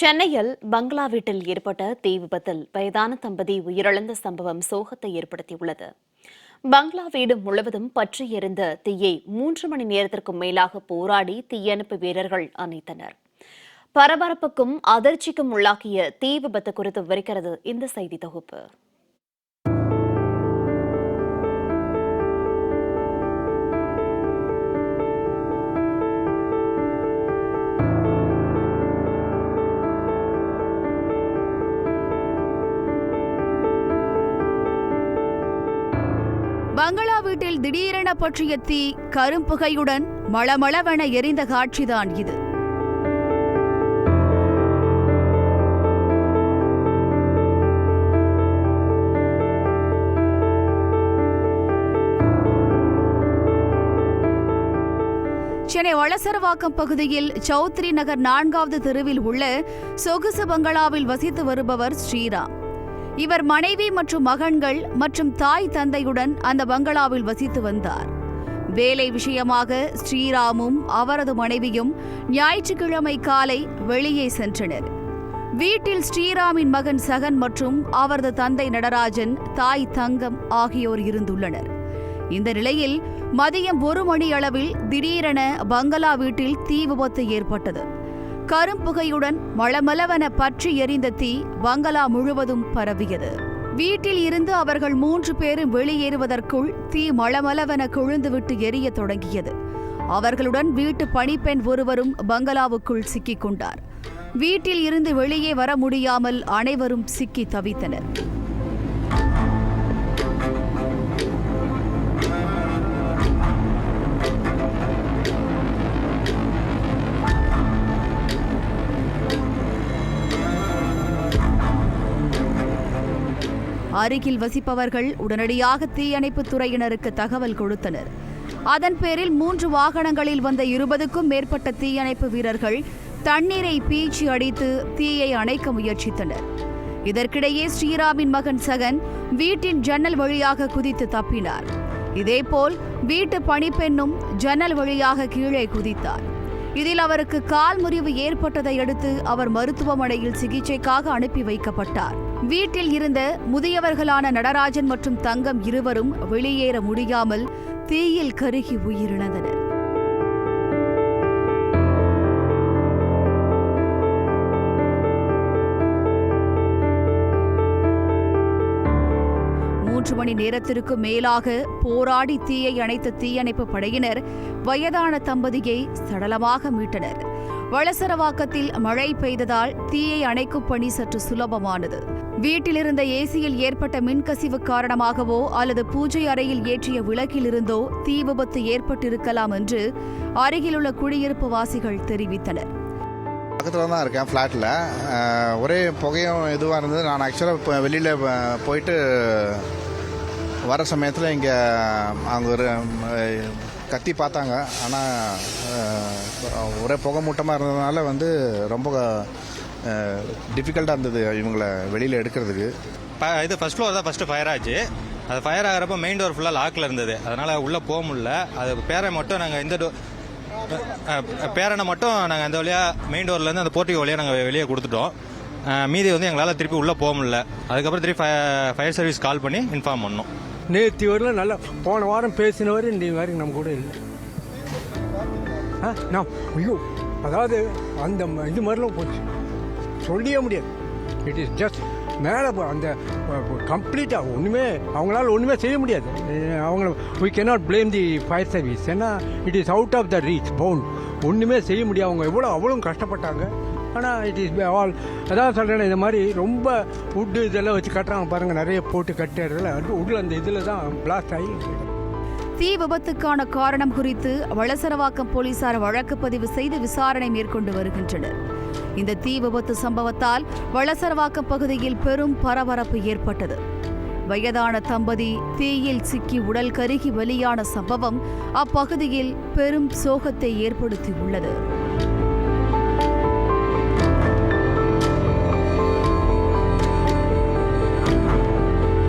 சென்னையில் பங்களா வீட்டில் ஏற்பட்ட தீ விபத்தில் வயதான தம்பதி உயிரிழந்த சம்பவம் சோகத்தை ஏற்படுத்தியுள்ளது. பங்களா வீடு முழுவதும் பற்றி எரிந்த தீயை மூன்று மணி நேரத்திற்கும் மேலாக போராடி தீயணைப்பு வீரர்கள் அணைத்தனர். பரபரப்புக்கும் அதிர்ச்சிக்கும் உள்ளாக்கிய தீ விபத்து குறித்து விவரிக்கிறது இந்த செய்தி தொகுப்பு. பங்களா வீட்டில் திடீரென பற்றிய தீ கரும்புகையுடன் மளமளவென எரிந்த காட்சிதான் இது. சென்னை வளசரவாக்கம் பகுதியில் சௌத்ரி நகர் நான்காவது தெருவில் உள்ள சொகுசு பங்களாவில் வசித்து வருபவர் ஸ்ரீராம். இவர் மனைவி மற்றும் மகன்கள் மற்றும் தாய் தந்தையுடன் அந்த பங்களாவில் வசித்து வந்தார். வேலை விஷயமாக ஸ்ரீராமும் அவரது மனைவியும் ஞாயிற்றுக்கிழமை காலை வெளியே சென்றனர். வீட்டில் ஸ்ரீராமின் மகன் சகன் மற்றும் அவரது தந்தை நடராஜன் தாய் தங்கம் ஆகியோர் இருந்துள்ளனர். இந்த நிலையில் மதியம் ஒரு மணி அளவில் திடீரென பங்களா வீட்டில் தீ விபத்து ஏற்பட்டது. கரும்புகையுடன் மளமளவென பற்றி எரிந்த தீ பங்களா முழுவதும் பரவியது. வீட்டில் இருந்து அவர்கள் மூன்று பேரும் வெளியேறுவதற்குள் தீ மளமளவென கொழுந்துவிட்டு எரிய தொடங்கியது. அவர்களுடன் வீட்டு பணிப்பெண் ஒருவரும் பங்களாவுக்குள் சிக்கிக் கொண்டார். வீட்டில் இருந்து வெளியே வர முடியாமல் அனைவரும் சிக்கி தவித்தனர். அருகில் வசிப்பவர்கள் உடனடியாக தீயணைப்பு துறையினருக்கு தகவல் கொடுத்தனர். அதன் பேரில் மூன்று வாகனங்களில் வந்த இருபதுக்கும் மேற்பட்ட தீயணைப்பு வீரர்கள் தண்ணீரை பீச்சி அடித்து தீயை அணைக்க முயற்சித்தனர். இதற்கிடையே ஸ்ரீராமின் மகன் சகன் வீட்டின் ஜன்னல் வழியாக குதித்து தப்பினார். இதேபோல் வீட்டு பணிப்பெண்ணும் ஜன்னல் வழியாக கீழே குதித்தார். இதில் அவருக்கு கால் முறிவு ஏற்பட்டதை அடுத்து அவர் மருத்துவமனையில் சிகிச்சைக்காக அனுப்பி வைக்கப்பட்டார். வீட்டில் இருந்த முதியவர்களான நடராஜன் மற்றும் தங்கம் இருவரும் வெளியேற முடியாமல் தீயில் கருகி உயிரிழந்தனர். மூன்று மணி நேரத்திற்கு மேலாக போராடி தீயை அணைத்த தீயணைப்பு படையினர் வயதான தம்பதியை சடலமாக மீட்டனர். வளசரவாக்கத்தில் மழை பெய்ததால் தீயை அணைக்கும் பணி சற்று சுலபமானது. வீட்டிலிருந்த ஏசியில் ஏற்பட்ட மின்கசிவு காரணமாகவோ அல்லது பூஜை அறையில் ஏற்றிய விளக்கிலிருந்தோ தீ விபத்து ஏற்பட்டிருக்கலாம் என்று அருகிலுள்ள குடியிருப்பு வாசிகள் தெரிவித்தனர். பக்கத்தில் தான் இருக்கேன் ஃப்ளாட்டில் ஒரே புகையும் இதுவாக இருந்தது. நான் ஆக்சுவலாக இப்போ வெளியில் போயிட்டு வர சமயத்தில் இங்கே அங்கே ஒரு கத்தி பார்த்தாங்க. ஆனால் ஒரே புகை மூட்டமாக இருந்ததுனால வந்து ரொம்ப டிஃபிகல்ட்டாக இருந்தது இவங்களை வெளியில் எடுக்கிறதுக்கு. ப- இது ஃபஸ்ட் ஃப்ளோர் தான் ஃபஸ்ட்டு ஃபயர் ஆச்சு. அது ஃபயர் ஆகிறப்ப மெயின் டோர் ஃபுல்லாக லாக்கில் இருந்தது. அதனால் உள்ளே போக முடில அது பேரை மட்டும் நாங்கள் இந்த டோ பேரனை மட்டும் நாங்கள் அந்த வழியாக மெயின் டோர்லேருந்து அந்த போர்ட்டிகோ வழியாக நாங்கள் வெளியே கொடுத்துட்டோம். மீதி வந்து எங்களால் திருப்பி உள்ளே போக முடில அதுக்கப்புறம் திருப்பி ஃபயர் சர்வீஸ் கால் பண்ணி இன்ஃபார்ம் பண்ணோம். நேற்று வரல நல்லா போன வாரம் பேசினவர் இந்த வரைக்கும் நம்ம கூட இல்லை. ஆ நான் ஐயோ அதாவது அந்த இது மாதிரிலாம் போச்சு. சொல்லியே முடியாது. இட் இஸ் ஜஸ்ட் மேலே அந்த கம்ப்ளீட்டாக ஒன்றுமே அவங்களால ஒன்றுமே செய்ய முடியாது. அஹ் அவங்கள we cannot blame the fire service ஏன்னா it is out of the reach bound ஒன்றுமே செய்ய முடியாது. அவங்க எவ்வளோ அவ்வளோ கஷ்டப்பட்டாங்க. ஆனால் இட் இஸ் ஆல் அதான் சொல்கிறேன் இந்த மாதிரி ரொம்ப உட்டு இதெல்லாம் வச்சு கட்டுறாங்க பாருங்கள் நிறைய போட்டு கட்டுறதுல உள்ள அந்த இதில் தான் பிளாஸ்ட் ஆகி தீ விபத்துக்கான காரணம் குறித்து வளசரவாக்கம் போலீசார் வழக்கு பதிவு செய்து விசாரணை மேற்கொண்டு வருகின்றனர். இந்த தீ விபத்து சம்பவத்தால் வளசரவாக்கம் பகுதியில் பெரும் பரபரப்பு ஏற்பட்டது. வயதான தம்பதி தீயில் சிக்கி உடல் கருகி வெளியான சம்பவம் அப்பகுதியில் பெரும் சோகத்தை ஏற்படுத்தியுள்ளது.